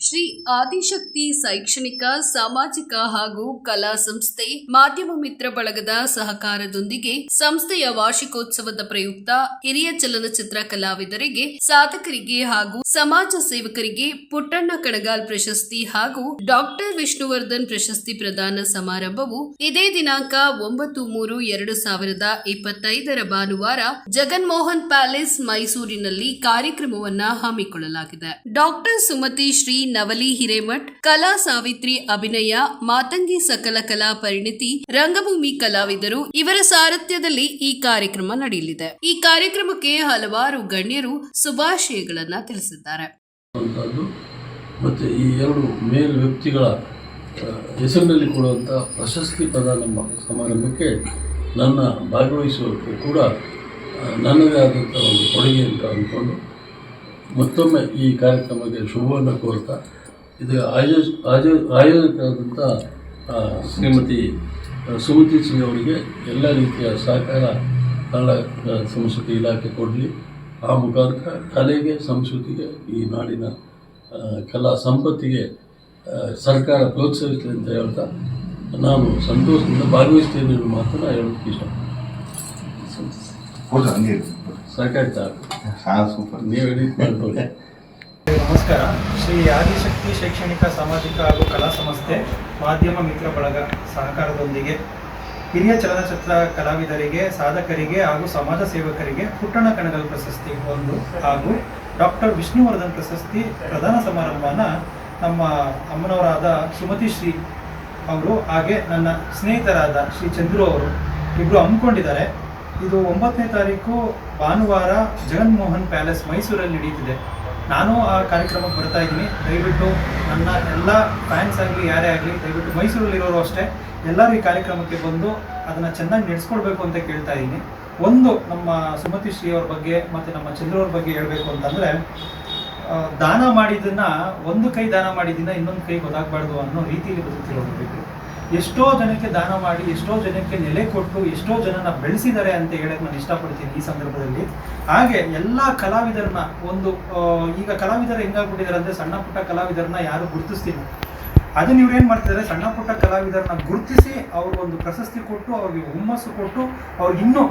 ಶ್ರೀ ಆದಿಶಕ್ತಿ ಶೈಕ್ಷಣಿಕ, ಸಾಮಾಜಿಕ ಹಾಗೂ ಕಲಾ ಸಂಸ್ಥೆ ಮಾಧ್ಯಮ ಮಿತ್ರ ಬಳಗದ ಸಹಕಾರದೊಂದಿಗೆ ಸಂಸ್ಥೆಯ ವಾರ್ಷಿಕೋತ್ಸವದ ಪ್ರಯುಕ್ತ ಹಿರಿಯ ಚಲನಚಿತ್ರ ಕಲಾವಿದರಿಗೆ, ಸಾಧಕರಿಗೆ ಹಾಗೂ ಸಮಾಜ ಸೇವಕರಿಗೆ ಪುಟ್ಟಣ್ಣ ಕಣಗಾಲ್ ಪ್ರಶಸ್ತಿ ಹಾಗೂ ಡಾಕ್ಟರ್ ವಿಷ್ಣುವರ್ಧನ್ ಪ್ರಶಸ್ತಿ ಪ್ರದಾನ ಸಮಾರಂಭವು ಇದೇ ದಿನಾಂಕ ಒಂಬತ್ತು ಮೂರು ಎರಡು ಸಾವಿರದ ಇಪ್ಪತ್ತೈದರ ಭಾನುವಾರ ಜಗನ್ಮೋಹನ್ ಪ್ಯಾಲೇಸ್ ಮೈಸೂರಿನಲ್ಲಿ ಕಾರ್ಯಕ್ರಮವನ್ನ ಹಮ್ಮಿಕೊಳ್ಳಲಾಗಿದೆ. ಡಾಕ್ಟರ್ ಸುಮತಿ ಶ್ರೀ ನವಲಿ ಹಿರೇಮಠ್, ಕಲಾ ಸಾವಿತ್ರಿ ಅಭಿನಯ, ಮಾತಂಗಿ ಸಕಲ ಕಲಾ ಪರಿಣಿತಿ, ರಂಗಭೂಮಿ ಕಲಾವಿದರು ಇವರ ಸಾರಥ್ಯದಲ್ಲಿ ಈ ಕಾರ್ಯಕ್ರಮ ನಡೆಯಲಿದೆ. ಈ ಕಾರ್ಯಕ್ರಮಕ್ಕೆ ಹಲವಾರು ಗಣ್ಯರು ಶುಭಾಶಯಗಳನ್ನ ತಿಳಿಸಿದ್ದಾರೆ. ಮತ್ತೆ ಈ ಎರಡು ಮೇಲ್ ವ್ಯಕ್ತಿಗಳ ಹೆಸರಿನಲ್ಲಿ ಕೊಡುವಂತಹ ಪ್ರಶಸ್ತಿ ಪ್ರದಾನ ಸಮಾರಂಭಕ್ಕೆ ನನ್ನ ಭಾಗವಹಿಸುವ ಕೂಡ ನನ್ನದೇ ಆದಂಥ ಒಂದು ಕೊಡುಗೆ ಅಂತ ಅಂದ್ಕೊಂಡು ಮತ್ತೊಮ್ಮೆ ಈ ಕಾರ್ಯಕ್ರಮಕ್ಕೆ ಶುಭವನ್ನು ಕೋರ್ತಾ, ಇದು ಆಯೋಜ, ಆಯೋ, ಆಯೋಜಕರಾದಂಥ ಶ್ರೀಮತಿ ಸುಮತಿ ಸಿಂಗ್ ಅವರಿಗೆ ಎಲ್ಲ ರೀತಿಯ ಸಹಕಾರ ಕನ್ನಡ ಸಂಸ್ಕೃತಿ ಇಲಾಖೆ ಕೊಡಲಿ. ಆ ಮುಖಾಂತರ ಕಲೆಗೆ, ಸಂಸ್ಕೃತಿಗೆ, ಈ ನಾಡಿನ ಕಲಾ ಸಂಪತ್ತಿಗೆ ಸರ್ಕಾರ ಪ್ರೋತ್ಸಾಹಿಸಲಿ ಅಂತ ಹೇಳ್ತಾ, ನಾನು ಸಂತೋಷದಿಂದ ಭಾಗವಹಿಸ್ತೇನೆ ಮಾತ್ರ ಮಾತನ್ನು ಹೇಳೋದಕ್ಕೆ ಇಷ್ಟ ಸೂಪರ್ ನೀವು ಎಡಿಟ್ ನಮಸ್ಕಾರ. ಶ್ರೀ ಆದಿಶಕ್ತಿ ಶೈಕ್ಷಣಿಕ ಸಾಮಾಜಿಕ ಹಾಗೂ ಕಲಾ ಸಂಸ್ಥೆ ಮಾಧ್ಯಮ ಮಿತ್ರ ಬಳಗ ಸಹಕಾರದೊಂದಿಗೆ ಹಿರಿಯ ಚಲನಚಿತ್ರ ಕಲಾವಿದರಿಗೆ ಸಾಧಕರಿಗೆ ಹಾಗೂ ಸಮಾಜ ಸೇವಕರಿಗೆ ಪುಟ್ಟಣ ಕಣಗಲ್ ಪ್ರಶಸ್ತಿ ಒಂದು ಹಾಗೂ ಡಾಕ್ಟರ್ ವಿಷ್ಣುವರ್ಧನ್ ಪ್ರಶಸ್ತಿ ಪ್ರದಾನ ಸಮಾರಂಭನ ನಮ್ಮ ಅಮ್ಮನವರಾದ ಸುಮತಿ ಶ್ರೀ ಅವರು ಹಾಗೆ ನನ್ನ ಸ್ನೇಹಿತರಾದ ಶ್ರೀ ಚಂದ್ರು ಅವರು ಇಬ್ಬರು ಹಮ್ಮಿಕೊಂಡಿದ್ದಾರೆ. ಇದು ಒಂಬತ್ತನೇ ತಾರೀಕು ಭಾನುವಾರ ಜಗನ್ಮೋಹನ್ ಪ್ಯಾಲೇಸ್ ಮೈಸೂರಲ್ಲಿ ನಡೀತಿದೆ. ನಾನು ಆ ಕಾರ್ಯಕ್ರಮಕ್ಕೆ ಬರ್ತಾ ಇದ್ದೀನಿ. ದಯವಿಟ್ಟು ನನ್ನ ಎಲ್ಲ ಫ್ಯಾನ್ಸ್ ಆಗಲಿ, ಯಾರೇ ಆಗಲಿ, ದಯವಿಟ್ಟು ಮೈಸೂರಲ್ಲಿರೋರು ಅಷ್ಟೇ, ಎಲ್ಲರೂ ಈ ಕಾರ್ಯಕ್ರಮಕ್ಕೆ ಬಂದು ಅದನ್ನು ಚೆನ್ನಾಗಿ ನಡೆಸ್ಕೊಡ್ಬೇಕು ಅಂತ ಕೇಳ್ತಾ ಇದ್ದೀನಿ. ಒಂದು, ನಮ್ಮ ಸುಮತಿ ಶ್ರೀ ಅವ್ರ ಬಗ್ಗೆ ಮತ್ತು ನಮ್ಮ ಚಂದ್ರ ಅವ್ರ ಬಗ್ಗೆ ಹೇಳಬೇಕು ಅಂತಂದರೆ ದಾನ ಮಾಡಿದ್ದನ್ನು, ಒಂದು ಕೈ ದಾನ ಮಾಡಿದ್ದನ್ನ ಇನ್ನೊಂದು ಕೈ ಗೊತ್ತಾಗಬಾರ್ದು ಅನ್ನೋ ರೀತಿಯಲ್ಲಿ ಬದುಕಿರೋದು ಎಷ್ಟೋ ಜನಕ್ಕೆ ದಾನ ಮಾಡಿ, ಎಷ್ಟೋ ಜನಕ್ಕೆ ನೆಲೆ ಕೊಟ್ಟು, ಎಷ್ಟೋ ಜನನ ಬೆಳೆಸಿದ್ದಾರೆ ಅಂತ ಹೇಳಕ್ ನಾನು ಇಷ್ಟಪಡ್ತೀನಿ ಈ ಸಂದರ್ಭದಲ್ಲಿ. ಹಾಗೆ ಎಲ್ಲ ಕಲಾವಿದರನ್ನ ಒಂದು ಈಗ ಕಲಾವಿದರು ಹೆಂಗಾಗ್ಬಿಟ್ಟಿದ್ದಾರೆ ಅಂದ್ರೆ ಸಣ್ಣ ಪುಟ್ಟ ಕಲಾವಿದರನ್ನ ಯಾರು ಗುರುತಿಸ್ತಿಲ್ಲ. ಅದನ್ನ ಇವ್ರು ಏನ್ ಮಾಡ್ತಿದ್ದಾರೆ ಸಣ್ಣ ಪುಟ್ಟ ಕಲಾವಿದರನ್ನ ಗುರುತಿಸಿ ಅವ್ರಿಗೆ ಒಂದು ಪ್ರಶಸ್ತಿ ಕೊಟ್ಟು, ಅವ್ರಿಗೆ ಹುಮ್ಮಸ್ಸು ಕೊಟ್ಟು, ಅವ್ರಿಗೆ ಇನ್ನೂ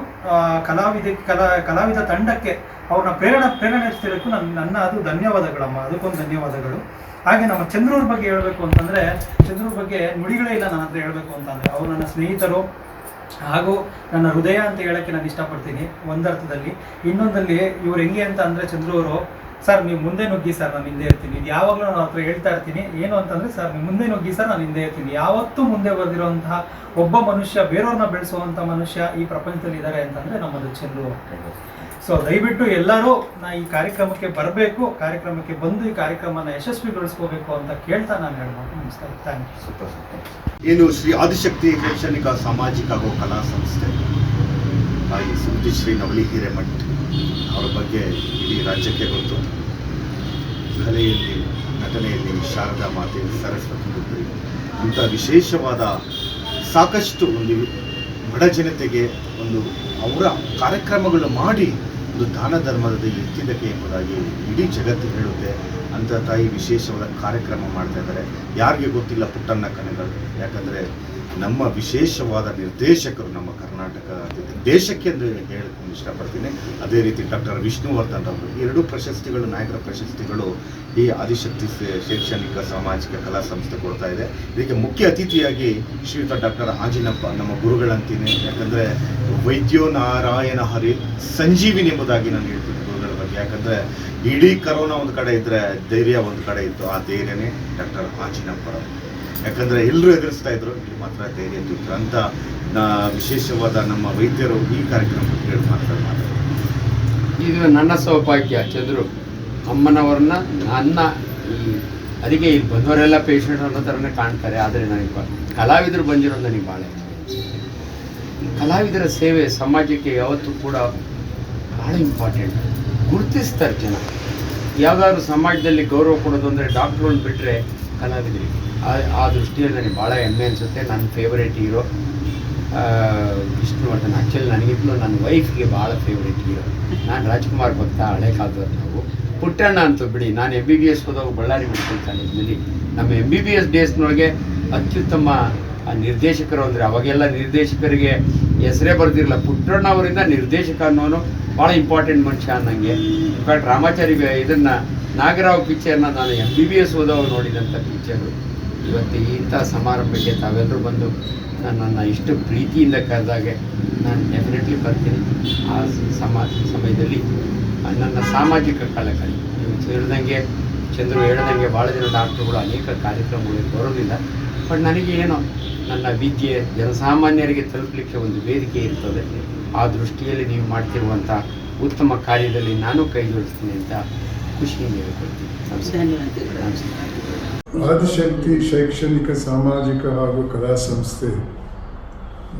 ಕಲಾವಿದ, ಕಲಾ, ಕಲಾವಿದ ತಂಡಕ್ಕೆ ಅವ್ರನ್ನ ಪ್ರೇರಣೆ ಪ್ರೇರಣೆ ನನ್ನ ನನ್ನ ಅದು ಧನ್ಯವಾದಗಳಮ್ಮ. ಅದಕ್ಕೊಂದು ಧನ್ಯವಾದಗಳು. ಹಾಗೆ ನಮ್ಮ ಚಂದ್ರೂರ್ ಬಗ್ಗೆ ಹೇಳಬೇಕು ಅಂತಂದ್ರೆ, ಚಂದ್ರೂರ್ ಬಗ್ಗೆ ನುಡಿಗಳೇ ಇಲ್ಲ ನನ್ನ ಹತ್ರ ಹೇಳಬೇಕು ಅಂತಂದ್ರೆ. ಅವ್ರು ನನ್ನ ಸ್ನೇಹಿತರು, ಹಾಗೂ ನನ್ನ ಹೃದಯ ಅಂತ ಹೇಳಕ್ಕೆ ನಾನು ಇಷ್ಟಪಡ್ತೀನಿ ಒಂದರ್ಥದಲ್ಲಿ. ಇನ್ನೊಂದಲ್ಲಿ ಇವ್ರು ಹೆಂಗೆ ಅಂತ ಅಂದರೆ ಚಂದ್ರು ಅವರು ಸರ್, ನೀವು ಮುಂದೆ ನುಗ್ಗಿ ಸರ್, ನಾನು ಹಿಂದೆ ಇರ್ತೀನಿ. ಇದು ಯಾವಾಗಲೂ ನಾನು ಹತ್ರ ಹೇಳ್ತಾ ಇರ್ತೀನಿ. ಏನು ಅಂತಂದ್ರೆ ಸರ್, ನೀವು ಮುಂದೆ ನುಗ್ಗಿ ಸರ್, ನಾನು ಹಿಂದೆ ಇರ್ತೀನಿ. ಯಾವತ್ತೂ ಮುಂದೆ ಬರೆದಿರುವಂತಹ ಒಬ್ಬ ಮನುಷ್ಯ, ಬೇರೆಯವ್ರನ್ನ ಬೆಳೆಸುವಂಥ ಮನುಷ್ಯ ಈ ಪ್ರಪಂಚದಲ್ಲಿ ಇದ್ದಾರೆ ಅಂತಂದ್ರೆ ನಮ್ಮದು ಚಂದ್ರು ಸೊ ದಯವಿಟ್ಟು ಎಲ್ಲರೂ ನಾ ಈ ಕಾರ್ಯಕ್ರಮಕ್ಕೆ ಬರಬೇಕು, ಕಾರ್ಯಕ್ರಮಕ್ಕೆ ಬಂದು ಈ ಕಾರ್ಯಕ್ರಮನ ಯಶಸ್ವಿಗೊಳಿಸ್ಕೋಬೇಕು ಅಂತ ಕೇಳ್ತಾ ನಾನು ಹೇಳ್ಬೋದು. ನಮಸ್ಕಾರ. ಥ್ಯಾಂಕ್ ಯು ಏನು ಶ್ರೀ ಆದಿಶಕ್ತಿ ಶೈಕ್ಷಣಿಕ ಸಾಮಾಜಿಕ ಹಾಗೂ ಕಲಾ ಸಂಸ್ಥೆ? ತಾಯಿ ಸುಮತಿ ಶ್ರೀ ನವಲಿ ಹಿರೇಮಠ್, ಅವರ ಬಗ್ಗೆ ಇಡೀ ರಾಜ್ಯಕ್ಕೆ ಗೊತ್ತು. ಕಲೆಯಲ್ಲಿ, ನಟನೆಯಲ್ಲಿ ಶಾರದಾ ಮಾತೆ ಸರಸ್ವತಿ ಪುತ್ರಿ ಅಂಥ ವಿಶೇಷವಾದ ಸಾಕಷ್ಟು ಒಂದು ಬಡ ಜನತೆಗೆ ಒಂದು ಅವರ ಕಾರ್ಯಕ್ರಮಗಳು ಮಾಡಿ ಒಂದು ದಾನ ಧರ್ಮದಲ್ಲಿ ಎತ್ತಿದ್ದಕ್ಕೆ ಎಂಬುದಾಗಿ ಇಡೀ ಜಗತ್ತು ಹೇಳುತ್ತೆ. ಅಂಥ ತಾಯಿ ವಿಶೇಷವಾದ ಕಾರ್ಯಕ್ರಮ ಮಾಡ್ತಾ ಇದ್ದಾರೆ. ಯಾರಿಗೆ ಗೊತ್ತಿಲ್ಲ ಪುಟ್ಟಣ್ಣ ಕಣಗಳು. ಯಾಕಂದರೆ ನಮ್ಮ ವಿಶೇಷವಾದ ನಿರ್ದೇಶಕರು ನಮ್ಮ ಕರ್ನಾಟಕ ದೇಶಕ್ಕೆ ಎಂದು ಹೇಳಕ್ಕೆ ಇಷ್ಟಪಡ್ತೀನಿ. ಅದೇ ರೀತಿ ಡಾಕ್ಟರ್ ವಿಷ್ಣುವರ್ಧನ್ ಅವರು ಎರಡು ಪ್ರಶಸ್ತಿಗಳು, ನಾಯಕರ ಪ್ರಶಸ್ತಿಗಳು ಈ ಆದಿಶಕ್ತಿ ಶೈಕ್ಷಣಿಕ ಸಾಮಾಜಿಕ ಕಲಾ ಸಂಸ್ಥೆ ಕೊಡ್ತಾ ಇದೆ. ಇದಕ್ಕೆ ಮುಖ್ಯ ಅತಿಥಿಯಾಗಿ ಶ್ರೀಯುತ ಡಾಕ್ಟರ್ ಆಂಜಿನಪ್ಪ, ನಮ್ಮ ಗುರುಗಳಂತೀನಿ. ಯಾಕಂದರೆ ವೈದ್ಯೋ ನಾರಾಯಣ ಹರಿ ಸಂಜೀವಿನಿ ಎಂಬುದಾಗಿ ನಾನು ಹೇಳ್ತೀನಿ ಗುರುಗಳ ಬಗ್ಗೆ. ಯಾಕಂದರೆ ಇಡೀ ಕರೋನಾ ಒಂದು ಕಡೆ ಇದ್ದರೆ ಧೈರ್ಯ ಒಂದು ಕಡೆ ಇತ್ತು. ಆ ಧೈರ್ಯನೇ ಡಾಕ್ಟರ್ ಆಂಜಿನಪ್ಪರವರು ಯಾಕಂದರೆ ಎಲ್ಲರೂ ಎದುರಿಸ್ತಾ ಇದ್ರು, ಇಲ್ಲಿ ಮಾತ್ರ ಧೈರ್ಯ ತುಂಬ ಅಂತ ವಿಶೇಷವಾದ ನಮ್ಮ ವೈದ್ಯರು ಈ ಕಾರ್ಯಕ್ರಮಕ್ಕೆ ಮಾತ್ರ ಮಾತಾಡ್ತಾರೆ. ಇದು ನನ್ನ ಸೌಭಾಗ್ಯ, ಚಂದ್ರು, ಅಮ್ಮನವ್ರನ್ನ, ನನ್ನ ಈ ಅದಕ್ಕೆ ಇಲ್ಲಿ ಬಂದವರೆಲ್ಲ ಪೇಷಂಟ್ ಅನ್ನೋ ಥರನೇ ಕಾಣ್ತಾರೆ. ಆದರೆ ನನಗೆ ಕಲಾವಿದರು ಬಂದಿರೋದು ನನಗೆ ಭಾಳ ಕಲಾವಿದರ ಸೇವೆ ಸಮಾಜಕ್ಕೆ ಯಾವತ್ತೂ ಕೂಡ ಭಾಳ ಇಂಪಾರ್ಟೆಂಟ್ ಗುರುತಿಸ್ತಾರೆ ಜನ. ಯಾವುದಾದ್ರು ಸಮಾಜದಲ್ಲಿ ಗೌರವ ಕೊಡೋದು ಅಂದರೆ ಡಾಕ್ಟ್ರು ಬಿಟ್ಟರೆ ಕಲಾವಿದರಿಗೆ. ಆ ಆ ದೃಷ್ಟಿಯಲ್ಲಿ ನನಗೆ ಭಾಳ ಹೆಮ್ಮೆ ಅನಿಸುತ್ತೆ. ನನ್ನ ಫೇವ್ರೇಟ್ ಹೀರೋ ವಿಷ್ಣುವರ್ಧನ್. ಆ್ಯಕ್ಚುಲಿ ನನಗಿಂತಲೂ ನನ್ನ ವೈಫ್ಗೆ ಭಾಳ ಫೇವ್ರೇಟ್ ಹೀರೋ ನಾನು ರಾಜ್ಕುಮಾರ್ ಭಕ್ತ ಹಳೆ ಕಾಲದವ್ರು ನಾವು. ಪುಟ್ಟಣ್ಣ ಅಂತ ಬಿಡಿ. ನಾನು ಎಂ ಬಿ ಬಿ ಎಸ್ ಹೋದಾಗ ಬಳ್ಳಾರಿ ಮೆಡಿಕಲ್ ಕಾಲೇಜಿನಲ್ಲಿ ನಮ್ಮ ಎಂ ಬಿ ಬಿ ಎಸ್ ಡೇಸ್ನೊಳಗೆ ಅತ್ಯುತ್ತಮ ನಿರ್ದೇಶಕರು ಅಂದರೆ ಅವಾಗೆಲ್ಲ ನಿರ್ದೇಶಕರಿಗೆ ಹೆಸರೇ ಬರ್ತಿರಲಿಲ್ಲ ಪುಟ್ಟಣ್ಣ ಅವರಿಂದ ನಿರ್ದೇಶಕ ಅನ್ನೋನು ಭಾಳ ಇಂಪಾರ್ಟೆಂಟ್ ಮನುಷ್ಯ ಅನ್ನಂಗೆ. ಇನ್ಫ್ಯಾಕ್ಟ್ ರಾಮಾಚಾರಿ ಇದನ್ನ ನಾಗರಾವ್ ಪಿಕ್ಚರ್ನ ನಾನು ಎಂ ಬಿ ಬಿ ಎಸ್ ಓದೋವಾಗ ನೋಡಿದಂಥ ಪಿಕ್ಚರು. ಇವತ್ತು ಇಂಥ ಸಮಾರಂಭಕ್ಕೆ ತಾವೆಲ್ಲರೂ ಬಂದು ನನ್ನನ್ನು ಇಷ್ಟು ಪ್ರೀತಿಯಿಂದ ಕರೆದಾಗೆ ನಾನು ಡೆಫಿನೆಟ್ಲಿ ಬರ್ತೀನಿ. ಆ ಸಮಾ, ಸಮಯದಲ್ಲಿ ನನ್ನ ಸಾಮಾಜಿಕ ಕಳಕಳಿ. ನೀವು ಹೇಳ್ದಂಗೆ ಚಂದ್ರು ಹೇಳ್ದಂಗೆ ಭಾಳ ಜನ ಡಾಕ್ಟ್ರುಗಳು ಅನೇಕ ಕಾರ್ಯಕ್ರಮಗಳಿಗೆ ಬರೋದಿಲ್ಲ ಬಟ್ ನನಗೆ ಏನೋ ನನ್ನ ವಿದ್ಯೆ, ಜನಸಾಮಾನ್ಯರಿಗೆ ತಲುಪಲಿಕ್ಕೆ ಒಂದು ವೇದಿಕೆ ಇರ್ತದೆ. ಆ ದೃಷ್ಟಿಯಲ್ಲಿ ನೀವು ಮಾಡ್ತಿರುವಂಥ ಉತ್ತಮ ಕಾರ್ಯದಲ್ಲಿ ನಾನು ಕೈ ಜೋಡಿಸ್ತೀನಿ ಅಂತ ಆದಿಶಕ್ತಿ ಶೈಕ್ಷಣಿಕ, ಸಾಮಾಜಿಕ ಹಾಗೂ ಕಲಾ ಸಂಸ್ಥೆ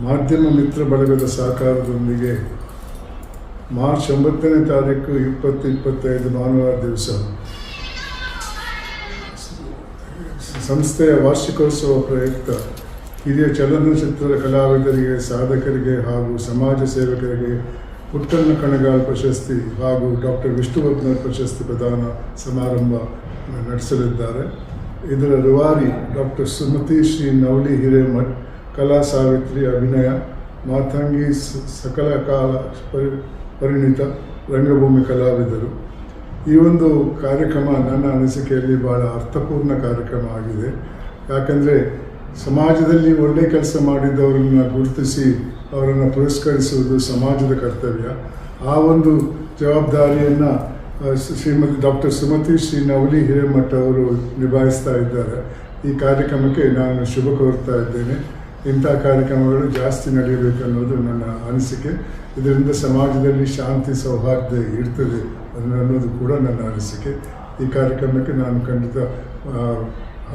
ಮಾಧ್ಯಮ ಮಿತ್ರ ಬಳಗದ ಸಹಕಾರದೊಂದಿಗೆ ಮಾರ್ಚ್ ಒಂಬತ್ತನೇ ತಾರೀಕು ಇಪ್ಪತ್ತು ಇಪ್ಪತ್ತೈದು ಭಾನುವಾರ ದಿವಸ ಸಂಸ್ಥೆಯ ವಾರ್ಷಿಕೋತ್ಸವ ಪ್ರಯುಕ್ತ ಹಿರಿಯ ಚಲನಚಿತ್ರದ ಕಲಾವಿದರಿಗೆ, ಸಾಧಕರಿಗೆ ಹಾಗೂ ಸಮಾಜ ಸೇವಕರಿಗೆ ಪುಟ್ಟಣ್ಣ ಕಣಗಾಲ್ ಪ್ರಶಸ್ತಿ ಹಾಗೂ ಡಾಕ್ಟರ್ ವಿಷ್ಣುವರ್ಧನ ಪ್ರಶಸ್ತಿ ಪ್ರದಾನ ಸಮಾರಂಭ ನಡೆಸಲಿದ್ದಾರೆ. ಇದರ ರೂವಾರಿ ಡಾಕ್ಟರ್ ಸುಮತಿ ಶ್ರೀ ನವಲಿ ಹಿರೇಮಠ್, ಕಲಾ ಸಾವಿತ್ರಿ ಅಭಿನಯ, ಮಾತಂಗಿ ಸಕಲ ಕಾಲ ಪರಿ ಪರಿಣಿತ ರಂಗಭೂಮಿ ಕಲಾವಿದರು. ಈ ಒಂದು ಕಾರ್ಯಕ್ರಮ ನನ್ನ ಅನಿಸಿಕೆಯಲ್ಲಿ ಭಾಳ ಅರ್ಥಪೂರ್ಣ ಕಾರ್ಯಕ್ರಮ ಆಗಿದೆ. ಯಾಕಂದರೆ ಸಮಾಜದಲ್ಲಿ ಒಳ್ಳೆ ಕೆಲಸ ಮಾಡಿದ್ದವರನ್ನು ಗುರುತಿಸಿ ಅವರನ್ನು ಪುರಸ್ಕರಿಸುವುದು ಸಮಾಜದ ಕರ್ತವ್ಯ. ಆ ಒಂದು ಜವಾಬ್ದಾರಿಯನ್ನು ಶ್ರೀಮತಿ ಡಾಕ್ಟರ್ ಸುಮತಿ ಶ್ರೀ ನವಲಿ ಹಿರೇಮಠ ಅವರು ನಿಭಾಯಿಸ್ತಾ ಇದ್ದಾರೆ. ಈ ಕಾರ್ಯಕ್ರಮಕ್ಕೆ ನಾನು ಶುಭ ಕೋರ್ತಾ ಇದ್ದೇನೆ. ಇಂಥ ಕಾರ್ಯಕ್ರಮಗಳು ಜಾಸ್ತಿ ನಡೆಯಬೇಕು ಅನ್ನೋದು ನನ್ನ ಅನಿಸಿಕೆ. ಇದರಿಂದ ಸಮಾಜದಲ್ಲಿ ಶಾಂತಿ, ಸೌಹಾರ್ದ ಇರ್ತದೆ ಅನ್ನೋದು ಕೂಡ ನನ್ನ ಅನಿಸಿಕೆ. ಈ ಕಾರ್ಯಕ್ರಮಕ್ಕೆ ನಾನು ಖಂಡಿತ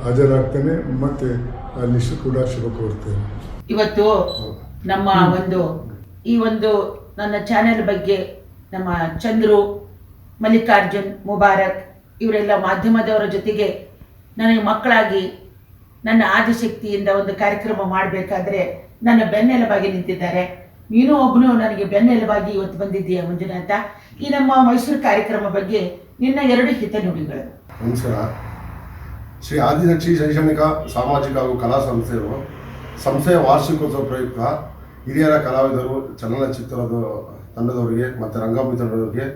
ಹಾಜರಾಗ್ತೇನೆ. ಮತ್ತು ಕೂಡ ಶುಭ ಕೋರ್ತೇನೆ. ಇವತ್ತು ನಮ್ಮ ಒಂದು ಈ ಒಂದು ನನ್ನ ಚಾನೆಲ್ ಬಗ್ಗೆ ನಮ್ಮ ಚಂದ್ರು ಮಲ್ಲಿಕಾರ್ಜುನ್ ಮುಬಾರಕ್ ಇವರೆಲ್ಲ ಮಾಧ್ಯಮದವರ ಜೊತೆಗೆ ನನಗೆ ಮಕ್ಕಳಾಗಿ ನನ್ನ ಆದಿಶಕ್ತಿಯಿಂದ ಒಂದು ಕಾರ್ಯಕ್ರಮ ಮಾಡಬೇಕಾದ್ರೆ ನನ್ನ ಬೆನ್ನೆಲುಬಾಗಿ ನಿಂತಿದ್ದಾರೆ. ನೀನು ಒಬ್ಬನು ನನಗೆ ಬೆನ್ನೆಲುಬಾಗಿ ಇವತ್ತು ಬಂದಿದ್ದೀಯ ಮಂಜುನಾಥ? ಈ ನಮ್ಮ ಮೈಸೂರು ಕಾರ್ಯಕ್ರಮ ಬಗ್ಗೆ ನಿನ್ನ ಎರಡು ಹಿತನುಡಿಗಳು. ನಮಸ್ಕಾರ ಶ್ರೀ ಆದಿಶಕ್ತಿ ಶೈಕ್ಷಣಿಕ, ಸಾಮಾಜಿಕ ಹಾಗೂ ಕಲಾ ಸಂಸ್ಥೆಯು ಸಂಸ್ಥೆಯ ವಾರ್ಷಿಕೋತ್ಸವ ಪ್ರಯುಕ್ತ ಹಿರಿಯರ ಕಲಾವಿದರು, ಚಲನಚಿತ್ರದ ತಂಡದವರಿಗೆ ಮತ್ತು ರಂಗಭೂಮಿ ತಂಡದವರಿಗೆ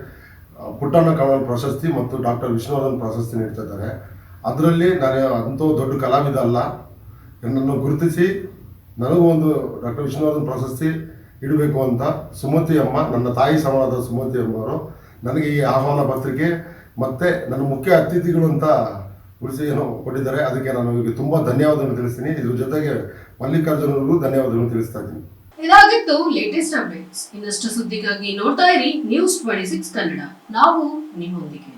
ಪುಟ್ಟಣ್ಣ ಕಮಲ್ ಪ್ರಶಸ್ತಿ ಮತ್ತು ಡಾಕ್ಟರ್ ವಿಷ್ಣುವರ್ಧನ್ ಪ್ರಶಸ್ತಿ ನೀಡ್ತಾ ಇದ್ದಾರೆ. ಅದರಲ್ಲಿ ನಾನು ಅಂಥವು ದೊಡ್ಡ ಕಲಾವಿದ ಅಲ್ಲ. ನನ್ನನ್ನು ಗುರುತಿಸಿ ನನಗೂ ಒಂದು ಡಾಕ್ಟರ್ ವಿಷ್ಣುವರ್ಧನ್ ಪ್ರಶಸ್ತಿ ಇಡಬೇಕು ಅಂತ ಸುಮತಿ ಅಮ್ಮ, ನನ್ನ ತಾಯಿ ಸಮಾನದ ಸುಮತಿ ಅಮ್ಮವರು ನನಗೆ ಈ ಆಹ್ವಾನ ಪತ್ರಿಕೆ ಮತ್ತು ನನ್ನ ಮುಖ್ಯ ಅತಿಥಿಗಳು ಅಂತ ಉಳಿಸಿ ಏನೋ ಕೊಟ್ಟಿದ್ದಾರೆ, ಅದಕ್ಕೆ ನಾನು ಇವರಿಗೆ ತುಂಬಾ ಧನ್ಯವಾದಗಳನ್ನು ತಿಳಿಸ್ತೀನಿ. ಇದ್ರ ಜೊತೆಗೆ ಮಲ್ಲಿಕಾರ್ಜುನರಿಗೂ ಧನ್ಯವಾದಗಳನ್ನು ತಿಳಿಸ್ತಾ ಇದ್ದೀನಿ. ಇದಾಗಿತ್ತು ಲೇಟೆಸ್ಟ್ ಅಪ್ಡೇಟ್ಸ್ ಇನ್ನಷ್ಟು ಸುದ್ದಿಗಾಗಿ ನೋಡ್ತಾ ಇರಿ ನ್ಯೂಸ್ ಟ್ವೆಂಟಿ ಸಿಕ್ಸ್ ಕನ್ನಡ. ನಾವು ನಿಮ್ಮೊಂದಿಗೆ.